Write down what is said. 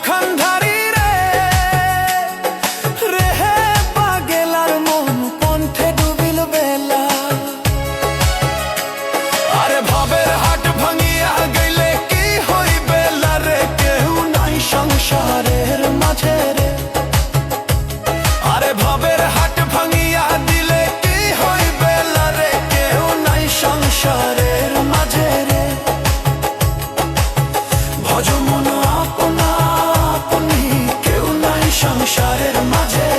come পাহাড়ের মাঝে